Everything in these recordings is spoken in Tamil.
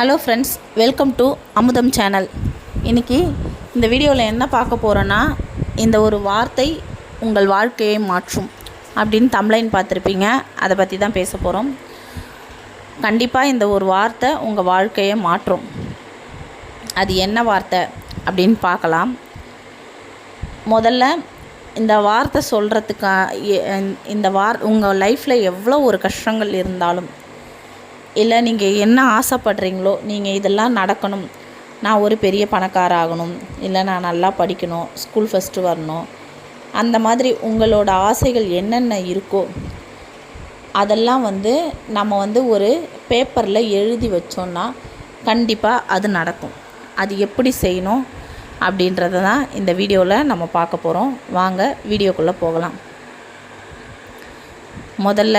Hello friends welcome to Amudham channel இன்றைக்கி இந்த வீடியோவில் என்ன பார்க்க போகிறோன்னா இந்த ஒரு வார்த்தை உங்கள் வாழ்க்கையை மாற்றும் அப்படின்னு தம்ப்லைன் பார்த்துருப்பீங்க. அதை பற்றி தான் பேச போகிறோம் கண்டிப்பாக இந்த ஒரு வார்த்தை உங்கள் வாழ்க்கையை மாற்றும். அது என்ன வார்த்தை அப்படின்னு பார்க்கலாம். முதல்ல இந்த வார்த்தை சொல்கிறதுக்கா இந்த வார் உங்கள் லைஃப்பில் எவ்வளோ ஒரு கஷ்டங்கள் இருந்தாலும் இல்லை நீங்கள் என்ன ஆசைப்படுறீங்களோ நீங்கள் இதெல்லாம் நடக்கணும். நான் ஒரு பெரிய பணக்கார ஆகணும். இல்லை நான் நல்லா படிக்கணும். ஸ்கூல் ஃபஸ்ட்டு வரணும். அந்த மாதிரி உங்களோட ஆசைகள் என்னென்ன இருக்கோ அதெல்லாம் வந்து நம்ம வந்து ஒரு பேப்பரில் எழுதி வச்சோன்னா கண்டிப்பாக அது நடக்கும். அது எப்படி செய்யணும் அப்படின்றத தான் இந்த வீடியோவில் நம்ம பார்க்க போகிறோம் வாங்க வீடியோக்குள்ளே போகலாம். முதல்ல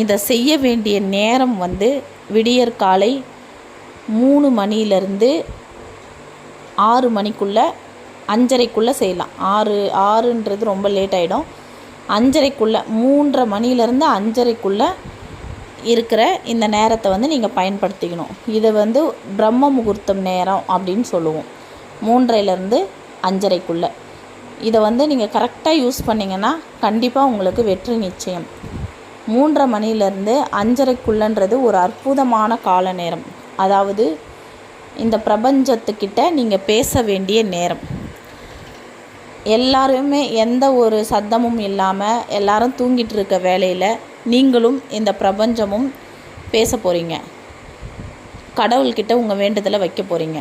இதை செய்ய வேண்டிய நேரம் வந்து விடியற் காலை மூணு மணியிலேருந்து ஆறு மணிக்குள்ளே அஞ்சரைக்குள்ளே செய்யலாம். ஆறு ஆறுன்றது ரொம்ப லேட் ஆகிடும் அஞ்சரைக்குள்ளே மூன்றரை மணிலேருந்து அஞ்சரைக்குள்ளே இருக்கிற இந்த நேரத்தை வந்து நீங்கள் பயன்படுத்திக்கணும். இதை வந்து பிரம்ம முகூர்த்தம் நேரம் அப்படின்னு சொல்லுவோம். மூன்றையிலேருந்து அஞ்சரைக்குள்ளே. இதை வந்து நீங்கள் கரெக்டாக யூஸ் பண்ணிங்கன்னா கண்டிப்பாக உங்களுக்கு வெற்றி நிச்சயம். மூன்றரை மணிலேருந்து அஞ்சரைக்குள்ளன்றது ஒரு அற்புதமான கால நேரம் அதாவது இந்த பிரபஞ்சத்துக்கிட்ட நீங்கள் பேச வேண்டிய நேரம். எல்லாருமே எந்த ஒரு சத்தமும் இல்லாமல் எல்லாரும் தூங்கிட்டு இருக்க வேலையில் நீங்களும் இந்த பிரபஞ்சமும் பேச போகிறீங்க கடவுள்கிட்ட உங்கள் வேண்டுதலை வைக்க போகிறீங்க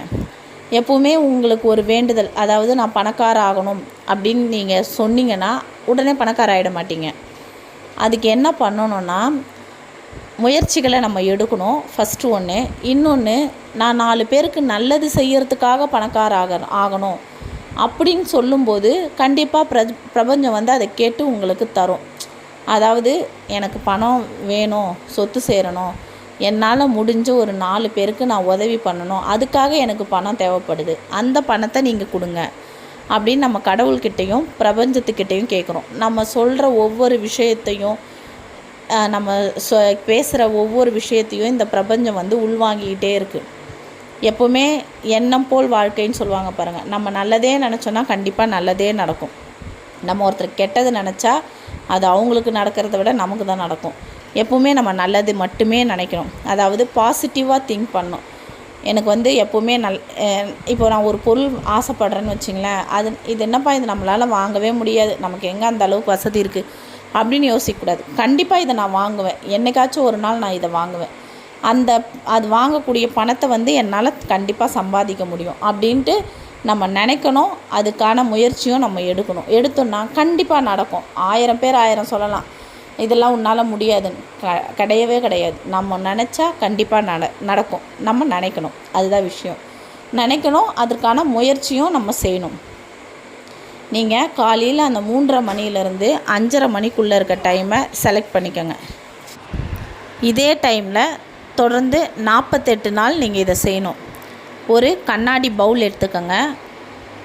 எப்போவுமே உங்களுக்கு ஒரு வேண்டுதல் அதாவது நான் பணக்கார ஆகணும் அப்படின்னு நீங்கள் சொன்னீங்கன்னா உடனே பணக்கார ஆகிட மாட்டீங்க. அதுக்கு என்ன பண்ணணும்னா முயற்சிகளை நம்ம எடுக்கணும் ஃபஸ்ட்டு ஒன்று இன்னொன்று நான் நாலு பேருக்கு நல்லது செய்யறதுக்காக பணக்கார ஆக ஆகணும். அப்படின்னு சொல்லும்போது கண்டிப்பாக பிர பிரபஞ்சம் வந்து அதை கேட்டு உங்களுக்கு தரும். அதாவது எனக்கு பணம் வேணும் சொத்து சேரணும். என்னால் முடிஞ்ச ஒரு நாலு பேருக்கு நான் உதவி பண்ணணும். அதுக்காக எனக்கு பணம் தேவைப்படுது. அந்த பணத்தை நீங்கள் கொடுங்க. அப்படின்னு நம்ம கடவுள்கிட்டையும் பிரபஞ்சத்துக்கிட்டேயும் கேட்குறோம். நம்ம சொல்கிற ஒவ்வொரு விஷயத்தையும் நம்ம சொ பேசுகிற ஒவ்வொரு விஷயத்தையும் இந்த பிரபஞ்சம் வந்து உள்வாங்கிக்கிட்டே இருக்குது எப்போவுமே எண்ணம் போல் வாழ்க்கைன்னு சொல்லுவாங்க பாருங்கள் நம்ம நல்லதே நினச்சோன்னா கண்டிப்பாக நல்லதே நடக்கும். நம்ம ஒருத்தர் கெட்டது நினச்சா அது அவங்களுக்கு நடக்கிறத விட நமக்கு தான் நடக்கும். எப்போவுமே நம்ம நல்லது மட்டுமே நினைக்கணும் அதாவது பாசிட்டிவாக திங்க் பண்ணணும். எனக்கு வந்து எப்போவுமே நல் இப்போ நான் ஒரு பொருள் ஆசைப்பட்றேன்னு வச்சிங்களேன் அது இது என்னப்பா இது நம்மளால் வாங்கவே முடியாது நமக்கு எங்கே அந்த அளவுக்கு வசதி இருக்குது அப்படின்னு யோசிக்கக்கூடாது கண்டிப்பாக இதை நான் வாங்குவேன். என்றைக்காச்சும் ஒரு நாள் நான் இதை வாங்குவேன். அந்த அது வாங்கக்கூடிய பணத்தை வந்து என்னால் கண்டிப்பாக சம்பாதிக்க முடியும் அப்படின்ட்டு நம்ம நினைக்கணும். அதுக்கான முயற்சியும் நம்ம எடுக்கணும். எடுத்தோன்னா கண்டிப்பாக நடக்கும். ஆயிரம் பேர் ஆயிரம் சொல்லலாம். இதெல்லாம் உன்னால் முடியாதுன்னு. க கிடையவே கிடையாது. நம்ம நினச்சா கண்டிப்பாக நட நடக்கும். நம்ம நினைக்கணும். அதுதான் விஷயம். நினைக்கணும். அதற்கான முயற்சியும் நம்ம செய்யணும். நீங்கள் காலையில் அந்த மூன்றரை மணிலேருந்து அஞ்சரை மணிக்குள்ளே இருக்க டைமை செலக்ட் பண்ணிக்கோங்க. இதே டைமில் தொடர்ந்து நாற்பத்தெட்டு நாள் நீங்கள் இதை செய்யணும். ஒரு கண்ணாடி பவுல் எடுத்துக்கோங்க.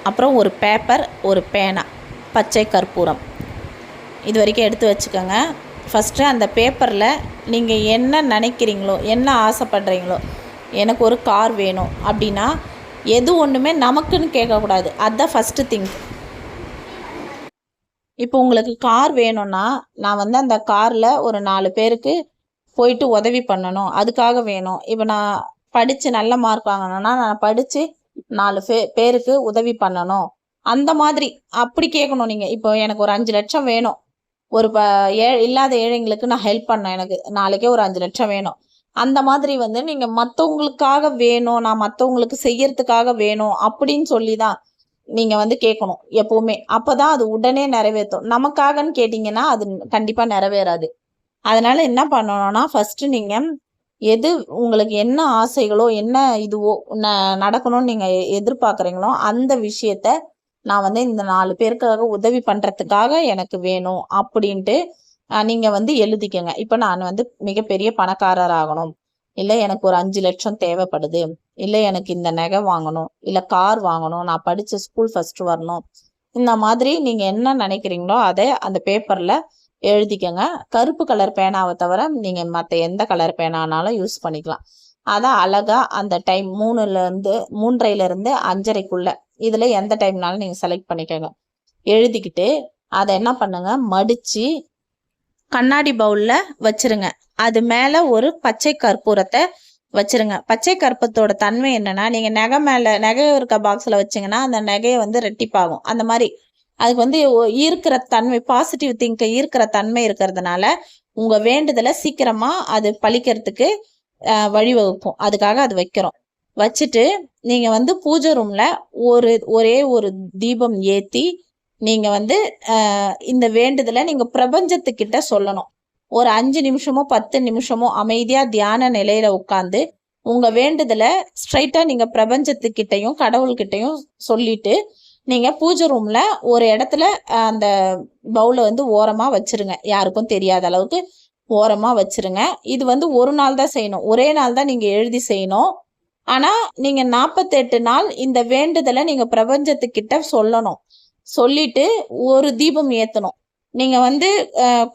அப்புறம் ஒரு பேப்பர் ஒரு பேனா பச்சை கற்பூரம். இது வரைக்கும் எடுத்து வச்சுக்கோங்க. ஃபஸ்ட்டு அந்த பேப்பரில் நீங்கள் என்ன நினைக்கிறீங்களோ என்ன ஆசைப்படுறீங்களோ எனக்கு ஒரு கார் வேணும் அப்படின்னா எது ஒன்றுமே நமக்குன்னு கேட்கக்கூடாது. அதுதான் ஃபஸ்ட்டு திங்க் இப்போ உங்களுக்கு கார் வேணும்னா நான் வந்து அந்த காரில் ஒரு நாலு பேருக்கு போயிட்டு உதவி பண்ணணும். அதுக்காக வேணும். இப்போ நான் படித்து நல்ல மார்க் வாங்கணும்னா நான் படித்து நாலு பே பேருக்கு உதவி பண்ணணும். அந்த மாதிரி அப்படி கேட்கணும் நீங்கள் இப்போ எனக்கு ஒரு அஞ்சு லட்சம் வேணும். ஒரு ப ஏ இல்லாத ஏழைங்களுக்கு நான் ஹெல்ப் பண்ணேன் எனக்கு. நாளைக்கே ஒரு அஞ்சு லட்சம் வேணும். அந்த மாதிரி வந்து நீங்கள் மற்றவங்களுக்காக வேணும் நான் மற்றவங்களுக்கு செய்யறதுக்காக வேணும் அப்படின்னு சொல்லி தான் நீங்கள் வந்து கேட்கணும் எப்போவுமே. அப்போ தான் அது உடனே நிறைவேற்றும். நமக்காகன்னு கேட்டிங்கன்னா அது கண்டிப்பாக நிறைவேறாது. அதனால் என்ன பண்ணணும்னா ஃபஸ்ட்டு நீங்கள் எது உங்களுக்கு என்ன ஆசைகளோ என்ன இதுவோ ந நடக்கணும்னு நீங்கள் எதிர்பார்க்குறீங்களோ அந்த விஷயத்த நான் வந்து இந்த நாலு பேருக்காக உதவி பண்ணுறதுக்காக எனக்கு வேணும் அப்படின்ட்டு நீங்கள் வந்து எழுதிக்கங்க. இப்போ நான் வந்து மிகப்பெரிய பணக்காரர் ஆகணும். இல்லை எனக்கு ஒரு அஞ்சு லட்சம் தேவைப்படுது. இல்லை எனக்கு இந்த நகை வாங்கணும். இல்லை கார் வாங்கணும். நான் படித்த ஸ்கூல் ஃபஸ்ட்டு வரணும். இந்த மாதிரி நீங்கள் என்ன நினைக்கிறீங்களோ அதை அந்த பேப்பரில் எழுதிக்கங்க. கருப்பு கலர் பேனாவை தவிர நீங்கள் மற்ற எந்த கலர் பேனானாலும் யூஸ் பண்ணிக்கலாம். அதான் அழகா அந்த டைம் மூணுலேருந்து மூன்றையிலேருந்து அஞ்சரைக்குள்ள இதில் எந்த டைம்னாலும் நீங்கள் செலக்ட் பண்ணிக்கோங்க. எழுதிக்கிட்டு அதை என்ன பண்ணுங்க? மடித்து கண்ணாடி பவுலில் வச்சிருங்க. அது மேலே ஒரு பச்சை கற்பூரத்தை வச்சிருங்க. பச்சை கற்பூரத்தோட தன்மை என்னன்னா நீங்கள் நகை மேலே நகை இருக்க பாக்ஸில் வச்சிங்கன்னா அந்த நகையை வந்து ரெட்டிப்பாகும். அந்த மாதிரி. அதுக்கு வந்து ஈர்க்கிற தன்மை பாசிட்டிவ் திங்க ஈர்க்கிற தன்மை இருக்கிறதுனால உங்கள் வேண்டுதலை சீக்கிரமாக அது பழிக்கிறதுக்கு அஹ், வழிவகுக்கும். அதுக்காக அது வைக்கிறோம். வச்சுட்டு நீங்கள் வந்து பூஜை ரூமில் ஒரு ஒரே ஒரு தீபம் ஏற்றி நீங்கள் வந்து இந்த வேண்டுதலை நீங்கள் பிரபஞ்சத்துக்கிட்ட சொல்லணும். ஒரு அஞ்சு நிமிஷமோ பத்து நிமிஷமோ அமைதியாக தியான நிலையில் உட்காந்து உங்கள் வேண்டுதலை ஸ்ட்ரைட்டாக நீங்கள் பிரபஞ்சத்துக்கிட்டையும் கடவுள்கிட்டையும் சொல்லிட்டு நீங்கள் பூஜை ரூமில் ஒரு இடத்துல அந்த பவுலை வந்து ஓரமாக வச்சுருங்க. யாருக்கும் தெரியாத அளவுக்கு ஓரமாக வச்சுருங்க. இது வந்து ஒரு நாள் தான் செய்யணும். ஒரே நாள் தான் நீங்கள் எழுதி செய்யணும். ஆனால் நீங்கள் நாற்பத்தெட்டு நாள் இந்த வேண்டுதலை நீங்கள் பிரபஞ்சத்துக்கிட்ட சொல்லணும். சொல்லிட்டு ஒரு தீபம் ஏற்றணும் நீங்கள் வந்து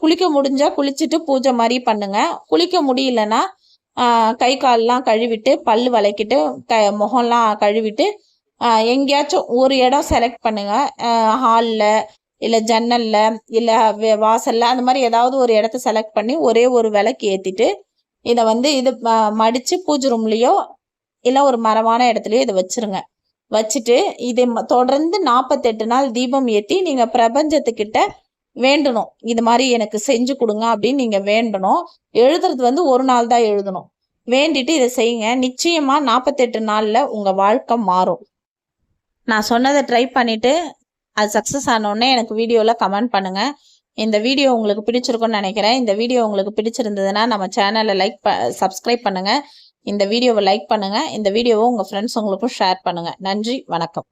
குளிக்க முடிஞ்சா குளிச்சுட்டு பூஜை மாதிரி பண்ணுங்க. குளிக்க முடியலன்னா கை கால்லாம் கழுவிட்டு பல் வளைக்கிட்டு க முகம்லாம் கழுவிட்டு எங்கேயாச்சும் ஒரு இடம் செலக்ட் பண்ணுங்க. ஹாலில் இல்லை ஜன்னலில் இல்லை வாசலில் அந்த மாதிரி ஏதாவது ஒரு இடத்த செலக்ட் பண்ணி ஒரே ஒரு விளக்கு ஏற்றிட்டு இதை வந்து இது மடித்து பூஜை ரூம்லேயோ இல்லை ஒரு மரமான இடத்துலையோ இதை வச்சிருங்க. வச்சுட்டு இதை ம- தொடர்ந்து நாற்பத்தெட்டு நாள் தீபம் ஏற்றி நீங்கள் பிரபஞ்சத்துக்கிட்ட வேண்டணும். இது மாதிரி எனக்கு செஞ்சு கொடுங்க அப்படின்னு நீங்கள் வேண்டணும். எழுதுறது வந்து ஒரு நாள் தான் எழுதணும். வேண்டிட்டு இதை செய்யுங்க. நிச்சயமாக நாற்பத்தெட்டு நாளில் உங்கள் வாழ்க்கை மாறும். நான் சொன்னதை ட்ரை பண்ணிவிட்டு அது சக்ஸஸ் ஆனோடனே எனக்கு வீடியோவில் கமெண்ட் பண்ணுங்கள் இந்த வீடியோ உங்களுக்கு பிடிச்சிருக்கும்னு நினைக்கிறேன். இந்த வீடியோ உங்களுக்கு பிடிச்சிருந்ததுன்னா நம்ம சேனலை லைக் ப சப்ஸ்கிரைப் பண்ணுங்கள் இந்த வீடியோவை லைக் பண்ணுங்கள் இந்த வீடியோவை உங்கள் ஃப்ரெண்ட்ஸ் உங்களுக்கும் ஷேர் பண்ணுங்கள் நன்றி வணக்கம்.